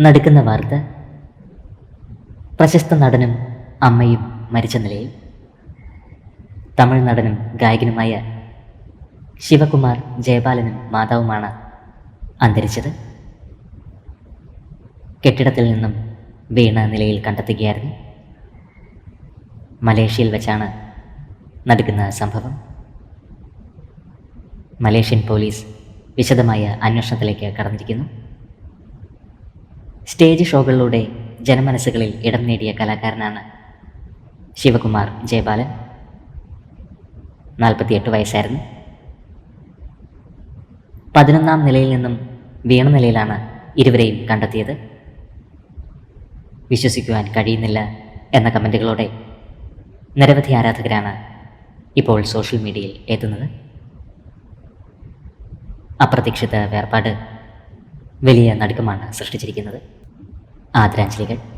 നടുക്കുന്ന വാർത്ത. പ്രശസ്ത നടനും അമ്മയും മരിച്ച നിലയിൽ. തമിഴ് നടനും ഗായകനുമായ ശിവകുമാർ ജയപാലനും മാതാവുമാണ് അന്തരിച്ചത്. കെട്ടിടത്തിൽ നിന്നും വീണ നിലയിൽ കണ്ടെത്തുകയായിരുന്നു. മലേഷ്യയിൽ വെച്ചാണ് നടക്കുന്ന സംഭവം. മലേഷ്യൻ പോലീസ് വിശദമായ അന്വേഷണത്തിലേക്ക് കടന്നിരിക്കുന്നു. സ്റ്റേജ് ഷോകളിലൂടെ ജനമനസ്സുകളിൽ ഇടം നേടിയ കലാകാരനാണ് ശിവകുമാർ ജയപാലൻ നാൽപ്പത്തിയെട്ട് വയസ്സായിരുന്നു. പതിനൊന്നാം നിലയിൽ നിന്നും വീണ നിലയിലാണ് ഇരുവരെയും കണ്ടെത്തിയത്. വിശ്വസിക്കുവാൻ കഴിയുന്നില്ല എന്ന കമന്റുകളോടെ നിരവധി ആരാധകരാണ് ഇപ്പോൾ സോഷ്യൽ മീഡിയയിൽ എത്തുന്നത്. അപ്രതീക്ഷിത വേർപാട്. വലിയ നടുക്കമാണ് സൃഷ്ടിച്ചിരിക്കുന്നത്. ആദരാഞ്ജലികൾ.